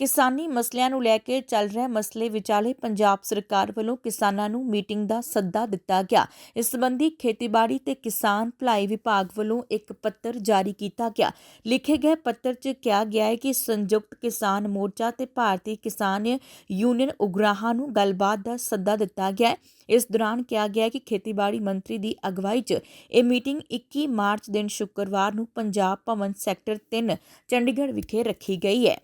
ਕਿਸਾਨੀ ਮਸਲਿਆਂ ਨੂੰ ਲੈ ਕੇ ਚੱਲ ਰਹੇ ਮਸਲੇ ਵਿਚਾਲੇ ਪੰਜਾਬ ਸਰਕਾਰ ਵੱਲੋਂ ਕਿਸਾਨਾਂ ਨੂੰ ਮੀਟਿੰਗ ਦਾ ਸੱਦਾ ਦਿੱਤਾ ਗਿਆ। ਇਸ ਸੰਬੰਧੀ ਖੇਤੀਬਾੜੀ ਤੇ ਕਿਸਾਨ ਭਲਾਈ ਵਿਭਾਗ ਵੱਲੋਂ ਇੱਕ ਪੱਤਰ ਜਾਰੀ ਕੀਤਾ ਗਿਆ। ਲਿਖੇ ਗਏ ਪੱਤਰ 'ਚ ਕਿਹਾ ਗਿਆ ਹੈ ਕਿ ਸੰਯੁਕਤ ਕਿਸਾਨ ਮੋਰਚਾ ਤੇ ਭਾਰਤੀ ਕਿਸਾਨ ਯੂਨੀਅਨ ਉਗਰਾਹਾਂ ਨੂੰ ਗੱਲਬਾਤ ਦਾ ਸੱਦਾ ਦਿੱਤਾ ਗਿਆ ਹੈ। ਇਸ ਦੌਰਾਨ ਕਿਹਾ ਗਿਆ ਕਿ ਖੇਤੀਬਾੜੀ ਮੰਤਰੀ ਦੀ ਅਗਵਾਈ 'ਚ ਇਹ ਮੀਟਿੰਗ 21 ਮਾਰਚ ਦਿਨ ਸ਼ੁੱਕਰਵਾਰ ਨੂੰ ਪੰਜਾਬ ਭਵਨ ਸੈਕਟਰ 3 ਚੰਡੀਗੜ੍ਹ ਵਿਖੇ ਰੱਖੀ ਗਈ ਹੈ।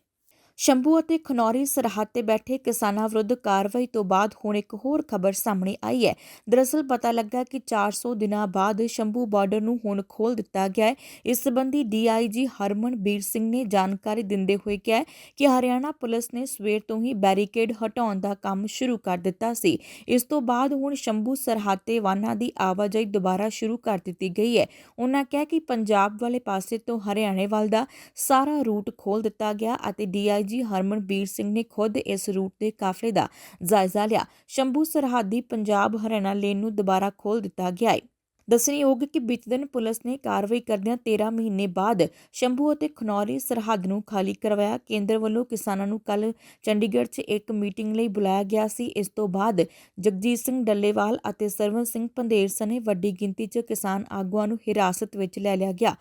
ਸ਼ੰਭੂ ਅਤੇ ਖਨੌਰੀ ਸਰਹੱਦ ਤੇ ਬੈਠੇ ਕਿਸਾਨਾਂ ਵਿਰੁੱਧ ਕਾਰਵਾਈ ਤੋਂ ਬਾਅਦ ਹੁਣ ਇੱਕ ਹੋਰ ਖਬਰ ਸਾਹਮਣੇ ਆਈ ਹੈ। ਦਰਅਸਲ ਪਤਾ ਲੱਗਾ ਕਿ 400 ਦਿਨਾਂ ਬਾਅਦ ਸ਼ੰਭੂ ਬਾਰਡਰ ਨੂੰ ਹੁਣ ਖੋਲ ਦਿੱਤਾ ਗਿਆ ਹੈ। ਇਸ ਸੰਬੰਧੀ ਡੀਆਈਜੀ ਹਰਮਨਬੀਰ ਸਿੰਘ ਨੇ ਜਾਣਕਾਰੀ ਦਿੰਦੇ ਹੋਏ ਕਿਹਾ ਕਿ ਹਰਿਆਣਾ ਪੁਲਿਸ ਨੇ ਸਵੇਰ ਤੋਂ ਹੀ ਬੈਰੀਕੇਡ ਹਟਾਉਣ ਦਾ ਕੰਮ ਸ਼ੁਰੂ ਕਰ ਦਿੱਤਾ ਸੀ। ਇਸ ਤੋਂ ਬਾਅਦ ਹੁਣ ਸ਼ੰਭੂ ਸਰਹੱਦ ਤੇ ਵਾਹਨਾਂ ਦੀ ਆਵਾਜਾਈ ਦੁਬਾਰਾ ਸ਼ੁਰੂ ਕਰ ਦਿੱਤੀ ਗਈ ਹੈ। ਉਹਨਾਂ ਕਿਹਾ ਕਿ ਪੰਜਾਬ ਵਾਲੇ ਪਾਸੇ ਤੋਂ ਹਰਿਆਣੇ ਵੱਲ ਦਾ ਸਾਰਾ ਰੂਟ ਖੋਲ ਦਿੱਤਾ ਗਿਆ ਅਤੇ ਡੀਆਈਜੀ ਹਰਮਨਬੀਰ ਸਿੰਘ ਨੇ ਖੁਦ ਇਸ ਰੂਟ ਦੇ ਕਾਫਲੇ ਦਾ ਜਾਇਜ਼ਾ ਲਿਆ। ਸ਼ੰਭੂ ਸਰਹੱਦੀ ਪੰਜਾਬ ਹਰਿਆਣਾ ਲੇਨ ਨੂੰ ਦੁਬਾਰਾ ਖੋਲ ਦਿੱਤਾ ਗਿਆ ਹੈ ਦੱਸਣਯੋਗ ਕਿ ਬੀਤੇ ਦਿਨ ਪੁਲਿਸ ਨੇ ਕਾਰਵਾਈ ਕਰਦਿਆਂ 13 ਮਹੀਨੇ ਬਾਅਦ ਸ਼ੰਭੂ ਅਤੇ ਖਨੌਰੀ ਸਰਹੱਦ ਨੂੰ ਖਾਲੀ ਕਰਵਾਇਆ। ਕੇਂਦਰ ਵੱਲੋਂ ਕਿਸਾਨਾਂ ਨੂੰ ਕੱਲ ਚੰਡੀਗੜ੍ਹ 'ਚ ਇੱਕ ਮੀਟਿੰਗ ਲਈ ਬੁਲਾਇਆ ਗਿਆ ਸੀ। ਇਸ ਤੋਂ ਬਾਅਦ ਜਗਜੀਤ ਸਿੰਘ ਡੱਲੇਵਾਲ ਅਤੇ ਸਰਵਨ ਸਿੰਘ ਪੰਧੇਰ ਸਣੇ ਵੱਡੀ ਗਿਣਤੀ 'ਚ ਕਿਸਾਨ ਆਗੂਆਂ ਨੂੰ ਹਿਰਾਸਤ ਵਿੱਚ ਲੈ ਲਿਆ ਗਿਆ।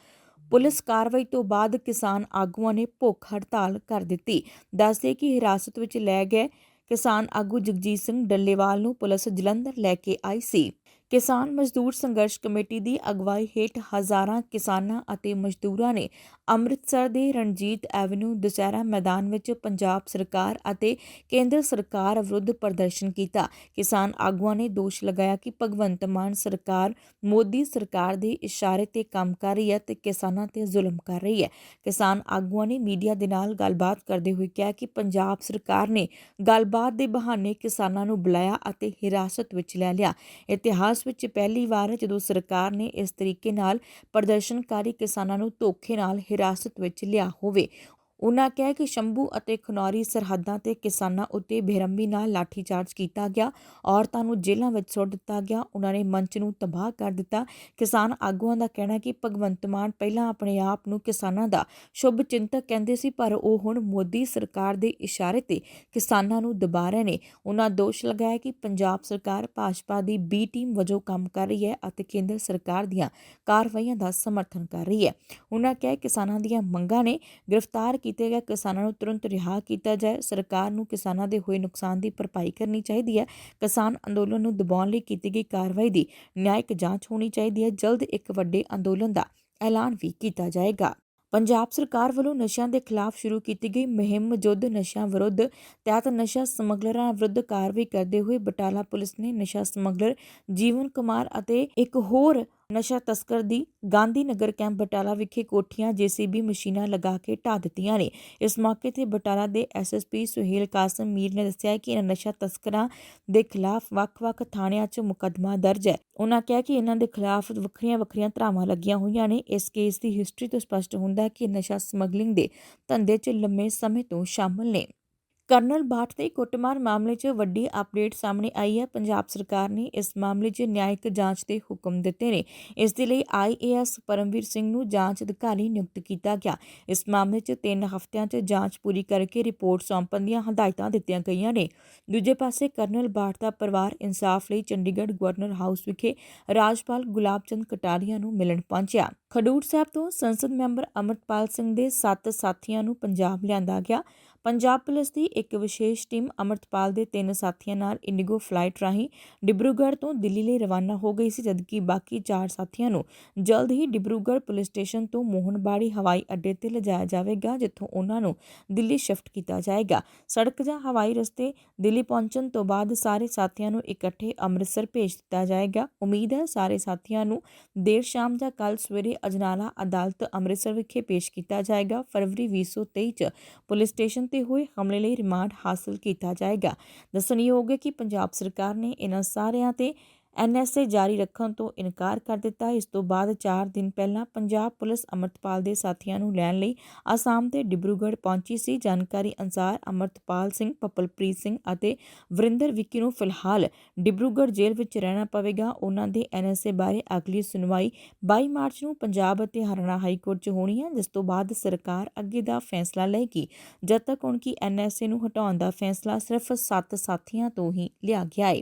ਪੁਲਿਸ ਕਾਰਵਾਈ ਤੋਂ ਬਾਅਦ ਕਿਸਾਨ ਆਗੂਆਂ ਨੇ ਭੁੱਖ ਹੜਤਾਲ ਕਰ ਦਿੱਤੀ। ਦੱਸਦੇ ਕਿ ਹਿਰਾਸਤ ਵਿੱਚ ਲੈ ਗਏ ਕਿਸਾਨ ਆਗੂ ਜਗਜੀਤ ਸਿੰਘ ਡੱਲੇਵਾਲ ਨੂੰ ਪੁਲਿਸ ਜਲੰਧਰ ਲੈ ਕੇ ਆਈ ਸੀ। ਕਿਸਾਨ ਮਜ਼ਦੂਰ ਸੰਘਰਸ਼ ਕਮੇਟੀ ਦੀ ਅਗਵਾਈ ਹੇਠ ਹਜ਼ਾਰਾਂ ਕਿਸਾਨਾਂ ਅਤੇ ਮਜ਼ਦੂਰਾਂ ਨੇ ਅੰਮ੍ਰਿਤਸਰ ਦੇ ਰਣਜੀਤ ਐਵਨਿਊ ਦੁਸਹਿਰਾ ਮੈਦਾਨ ਵਿੱਚ ਪੰਜਾਬ ਸਰਕਾਰ ਅਤੇ ਕੇਂਦਰ ਸਰਕਾਰ ਵਿਰੁੱਧ ਪ੍ਰਦਰਸ਼ਨ ਕੀਤਾ। ਕਿਸਾਨ ਆਗੂਆਂ ਨੇ ਦੋਸ਼ ਲਗਾਇਆ ਕਿ ਭਗਵੰਤ ਮਾਨ ਸਰਕਾਰ ਮੋਦੀ ਸਰਕਾਰ ਦੇ ਇਸ਼ਾਰੇ ਤੇ ਕੰਮ ਕਰ ਰਹੀ ਹੈ ਤੇ ਕਿਸਾਨਾਂ ਤੇ ਜ਼ੁਲਮ ਕਰ ਰਹੀ ਹੈ। ਕਿਸਾਨ ਆਗੂਆਂ ਨੇ ਮੀਡੀਆ ਦੇ ਨਾਲ ਗੱਲਬਾਤ ਕਰਦੇ ਹੋਏ ਕਿਹਾ ਕਿ ਪੰਜਾਬ ਸਰਕਾਰ ਨੇ ਗੱਲਬਾਤ ਦੇ ਬਹਾਨੇ ਕਿਸਾਨਾਂ ਨੂੰ ਬੁਲਾਇਆ ਅਤੇ ਹਿਰਾਸਤ ਵਿੱਚ ਲੈ ਲਿਆ। ਇਤਿਹਾਸ ਵਿੱਚ ਪਹਿਲੀ ਵਾਰ ਹੈ ਜਦੋਂ ਸਰਕਾਰ ਨੇ ਇਸ ਤਰੀਕੇ ਨਾਲ ਪ੍ਰਦਰਸ਼ਨਕਾਰੀ ਕਿਸਾਨਾਂ ਨੂੰ ਧੋਖੇ ਨਾਲ ਹਿਰਾਸਤ ਵਿੱਚ ਲਿਆ ਹੋਵੇ ਉਨ੍ਹਾਂ ਕਿਹਾ ਕਿ ਸ਼ੰਭੂ ਅਤੇ ਖਨੌਰੀ ਸਰਹੱਦਾਂ ਤੇ ਕਿਸਾਨਾਂ ਉੱਤੇ ਬੇਰਹਿਮੀ ਨਾਲ ਲਾਠੀਚਾਰਜ ਕੀਤਾ ਗਿਆ। ਔਰਤਾਂ ਨੂੰ ਜੇਲ੍ਹਾਂ ਵਿੱਚ ਸੁੱਟ ਦਿੱਤਾ ਗਿਆ। ਉਨ੍ਹਾਂ ਨੇ ਮੰਚ ਨੂੰ ਤਬਾਹ ਕਰ ਦਿੱਤਾ। ਕਿਸਾਨ ਆਗੂਆਂ ਦਾ ਕਹਿਣਾ ਕਿ ਭਗਵੰਤ ਮਾਨ ਪਹਿਲਾਂ ਆਪਣੇ ਆਪ ਨੂੰ ਕਿਸਾਨਾਂ ਦਾ ਸ਼ੁਭ ਚਿੰਤਕ ਕਹਿੰਦੇ ਸੀ, ਪਰ ਉਹ ਹੁਣ ਮੋਦੀ ਸਰਕਾਰ ਦੇ ਇਸ਼ਾਰੇ ਤੇ ਕਿਸਾਨਾਂ ਨੂੰ ਦਬਾ ਰਹੇ ਨੇ। ਉਨ੍ਹਾਂ ਦੋਸ਼ ਲਗਾਇਆ ਕਿ ਪੰਜਾਬ ਸਰਕਾਰ ਭਾਜਪਾ ਦੀ ਬੀ ਟੀਮ ਵਜੋਂ ਕੰਮ ਕਰ ਰਹੀ ਹੈ ਅਤੇ ਕੇਂਦਰ ਸਰਕਾਰ ਦੀਆਂ ਕਾਰਵਾਈਆਂ ਦਾ ਸਮਰਥਨ ਕਰ ਰਹੀ ਹੈ। ਉਨ੍ਹਾਂ ਕਿਹਾ ਕਿਸਾਨਾਂ ਦੀਆਂ ਮੰਗਾਂ ਨੇ ਗ੍ਰਿਫਤਾਰ ਕੀਤੇ ਗਏ ਕਿਸਾਨਾਂ ਨੂੰ ਤੁਰੰਤ ਰਿਹਾ ਕੀਤਾ ਜਾਏ। ਸਰਕਾਰ ਨੂੰ ਕਿਸਾਨਾਂ ਦੇ ਹੋਏ ਨੁਕਸਾਨ ਦੀ ਭਰਪਾਈ ਕਰਨੀ ਚਾਹੀਦੀ ਹੈ। ਕਿਸਾਨ ਅੰਦੋਲਨ ਨੂੰ ਦਬਾਉਣ ਲਈ ਕੀਤੀ ਗਈ ਕਾਰਵਾਈ ਦੀ ਨਿਆਇਕ ਜਾਂਚ ਹੋਣੀ ਚਾਹੀਦੀ ਹੈ। ਜਲਦ ਇੱਕ ਵੱਡੇ ਅੰਦੋਲਨ ਦਾ ਐਲਾਨ ਵੀ ਕੀਤਾ ਜਾਏਗਾ। ਪੰਜਾਬ ਸਰਕਾਰ ਵੱਲੋਂ ਨਸ਼ਿਆਂ ਦੇ ਖਿਲਾਫ ਸ਼ੁਰੂ ਕੀਤੀ ਗਈ ਮੁਹਿੰਮ ਜੁੱਧ ਨਸ਼ਿਆਂ ਵਿਰੁੱਧ ਤਹਿਤ ਨਸ਼ਾ ਸਮਗਲਰਾਂ ਵਿਰੁੱਧ ਕਾਰਵਾਈ ਕਰਦੇ ਹੋਏ ਬਟਾਲਾ ਪੁਲਿਸ ਨੇ ਨਸ਼ਾ ਸਮਗਲਰ ਜੀਵਨ ਕੁਮਾਰ ਅਤੇ ਇੱਕ ਹੋਰ ਨਸ਼ਾ ਤਸਕਰ ਦੀ ਗਾਂਧੀ ਨਗਰ ਕੈਂਪ ਬਟਾਲਾ ਵਿਖੇ ਕੋਠੀਆਂ ਜੀਸੀਬੀ ਮਸ਼ੀਨਾਂ ਲਗਾ ਕੇ ਢਾ ਦਿੱਤੀਆਂ ਨੇ। ਇਸ ਮੌਕੇ ਤੇ ਬਟਾਲਾ ਦੇ ਐਸਐਸਪੀ ਸੁਹੇਲ ਕਾਸਮ ਮੀਰ ਨੇ ਦੱਸਿਆ ਕਿ ਇਹਨਾਂ ਨਸ਼ਾ ਤਸਕਰਾਂ ਦੇ ਖਿਲਾਫ ਵੱਖ-ਵੱਖ ਥਾਣਿਆਂ 'ਚ ਮੁਕੱਦਮਾ ਦਰਜ ਹੈ। ਉਹਨਾਂ ਕਿਹਾ ਕਿ ਇਹਨਾਂ ਦੇ ਖਿਲਾਫ ਵੱਖਰੀਆਂ-ਵੱਖਰੀਆਂ ਧਾਰਾਵਾਂ ਲੱਗੀਆਂ ਹੋਈਆਂ ਨੇ। ਇਸ ਕੇਸ ਦੀ ਹਿਸਟਰੀ ਤੋਂ ਸਪਸ਼ਟ ਹੁੰਦਾ ਹੈ ਕਿ ਨਸ਼ਾ ਸਮਗਲਿੰਗ ਦੇ ਧੰਦੇ 'ਚ ਲੰਮੇ ਸਮੇਂ ਤੋਂ ਸ਼ਾਮਲ ਨੇ। ਕਰਨਲ ਬਾਠ ਦੇ ਕੁੱਟਮਾਰ ਮਾਮਲੇ 'ਚ ਵੱਡੀ ਅਪਡੇਟ ਸਾਹਮਣੇ ਆਈ ਹੈ। ਪੰਜਾਬ ਸਰਕਾਰ ਨੇ ਇਸ ਮਾਮਲੇ 'ਚ ਨਿਆਇਕ ਜਾਂਚ ਦੇ ਹੁਕਮ ਦਿੱਤੇ ਨੇ। ਇਸ ਦੇ ਲਈ ਆਈਏਐਸ ਪਰਮਵੀਰ ਸਿੰਘ ਨੂੰ ਜਾਂਚ ਅਧਿਕਾਰੀ ਨਿਯੁਕਤ ਕੀਤਾ ਗਿਆ। ਇਸ ਮਾਮਲੇ 'ਚ 3 ਹਫ਼ਤਿਆਂ 'ਚ ਜਾਂਚ ਪੂਰੀ ਕਰਕੇ ਰਿਪੋਰਟ ਸੌਂਪਣ ਦੀਆਂ ਹਦਾਇਤਾਂ ਦਿੱਤੀਆਂ ਗਈਆਂ ਨੇ। ਦੂਜੇ ਪਾਸੇ ਕਰਨਲ ਬਾਠ ਦਾ ਪਰਿਵਾਰ ਇਨਸਾਫ ਲਈ ਚੰਡੀਗੜ੍ਹ ਗਵਰਨਰ ਹਾਊਸ ਵਿਖੇ ਰਾਜਪਾਲ ਗੁਲਾਬ ਚੰਦ ਕਟਾਰੀਆ ਨੂੰ ਮਿਲਣ ਪਹੁੰਚਿਆ। ਖਡੂਰ ਸਾਹਿਬ ਤੋਂ ਸੰਸਦ ਮੈਂਬਰ ਅਮਰਪਾਲ ਸਿੰਘ ਦੇ ਸੱਤ ਸਾਥੀਆਂ ਨੂੰ ਪੰਜਾਬ ਲਿਆਂਦਾ ਗਿਆ। ਪੰਜਾਬ ਪੁਲਿਸ ਦੀ ਇੱਕ ਵਿਸ਼ੇਸ਼ ਟੀਮ ਅਮਰਤਪਾਲ ਦੇ ਤਿੰਨ ਸਾਥੀਆਂ ਨਾਲ ਇੰਡੀਗੋ ਫਲਾਈਟ ਰਾਹੀਂ ਡਿਬਰੂਗੜ੍ਹ ਤੋਂ ਦਿੱਲੀ ਲਈ ਰਵਾਨਾ ਹੋ ਗਈ ਸੀ, ਜਦਕਿ ਬਾਕੀ ਚਾਰ ਸਾਥੀਆਂ ਨੂੰ ਜਲਦ ਹੀ ਡਿਬਰੂਗੜ੍ਹ ਪੁਲਿਸ ਸਟੇਸ਼ਨ ਤੋਂ ਮੋਹਨਬਾੜੀ ਹਵਾਈ ਅੱਡੇ ਤੇ ਲਿਜਾਇਆ ਜਾਵੇਗਾ, ਜਿੱਥੋਂ ਉਹਨਾਂ ਨੂੰ ਦਿੱਲੀ ਸ਼ਿਫਟ ਕੀਤਾ ਜਾਏਗਾ। ਸੜਕ ਜਾਂ ਹਵਾਈ ਰਸਤੇ ਦਿੱਲੀ ਪਹੁੰਚਣ ਤੋਂ ਬਾਅਦ ਸਾਰੇ ਸਾਥੀਆਂ ਨੂੰ ਇਕੱਠੇ ਅੰਮ੍ਰਿਤਸਰ ਭੇਜ ਦਿੱਤਾ ਜਾਏਗਾ। ਉਮੀਦ ਹੈ ਸਾਰੇ ਸਾਥੀਆਂ ਨੂੰ ਦੇਰ ਸ਼ਾਮ ਜਾਂ ਕੱਲ ਸਵੇਰੇ ਅਜਨਾਲਾ ਅਦਾਲਤ ਅੰਮ੍ਰਿਤਸਰ ਵਿਖੇ ਪੇਸ਼ ਕੀਤਾ ਜਾਏਗਾ। ਫਰਵਰੀ 2023 ਚ ਪੁਲਿਸ ਸਟੇਸ਼ਨ ਤੇ ਹੋਏ ਹਮਲੇ ਲਈ ਰਿਮਾਂਡ ਹਾਸਲ ਕੀਤਾ ਜਾਏਗਾ। ਦੱਸਣਯੋਗ ਹੈ ਕਿ ਪੰਜਾਬ ਸਰਕਾਰ ਨੇ ਇਹਨਾਂ ਸਾਰਿਆਂ ਤੇ ਐਨਐਸਏ ਜਾਰੀ ਰੱਖਣ ਤੋਂ ਇਨਕਾਰ ਕਰ ਦਿੱਤਾ। ਇਸ ਤੋਂ ਬਾਅਦ 4 ਦਿਨ ਪਹਿਲਾਂ ਪੰਜਾਬ ਪੁਲਿਸ ਅਮਰਤਪਾਲ ਦੇ ਸਾਥੀਆਂ ਨੂੰ ਲੈਣ ਲਈ ਆਸਾਮ ਦੇ ਡਿਬਰੂਗੜ੍ਹ ਪਹੁੰਚੀ ਸੀ। ਜਾਣਕਾਰੀ ਅਨੁਸਾਰ ਅਮਰਤਪਾਲ ਸਿੰਘ, ਪਪਲਪ੍ਰੀਤ ਸਿੰਘ ਅਤੇ ਵਰਿੰਦਰ ਵਿੱਕੀ ਨੂੰ ਫਿਲਹਾਲ ਡਿਬਰੂਗੜ੍ਹ ਜੇਲ੍ਹ ਵਿੱਚ ਰਹਿਣਾ ਪਵੇਗਾ। ਉਹਨਾਂ ਦੇ ਐਨਐਸਏ ਬਾਰੇ ਅਗਲੀ ਸੁਣਵਾਈ 22 ਮਾਰਚ ਨੂੰ ਪੰਜਾਬ ਅਤੇ ਹਰਿਆਣਾ ਹਾਈ ਕੋਰਟ 'ਚ ਹੋਣੀ ਹੈ, ਜਿਸ ਤੋਂ ਬਾਅਦ ਸਰਕਾਰ ਅੱਗੇ ਦਾ ਫੈਸਲਾ ਲਏਗੀ। ਜਦ ਤੱਕ ਹੁਣ ਕੀ ਐਨਐਸਏ ਨੂੰ ਹਟਾਉਣ ਦਾ ਫੈਸਲਾ ਸਿਰਫ 7 ਸਾਥੀਆਂ ਤੋਂ ਹੀ ਲਿਆ ਗਿਆ ਹੈ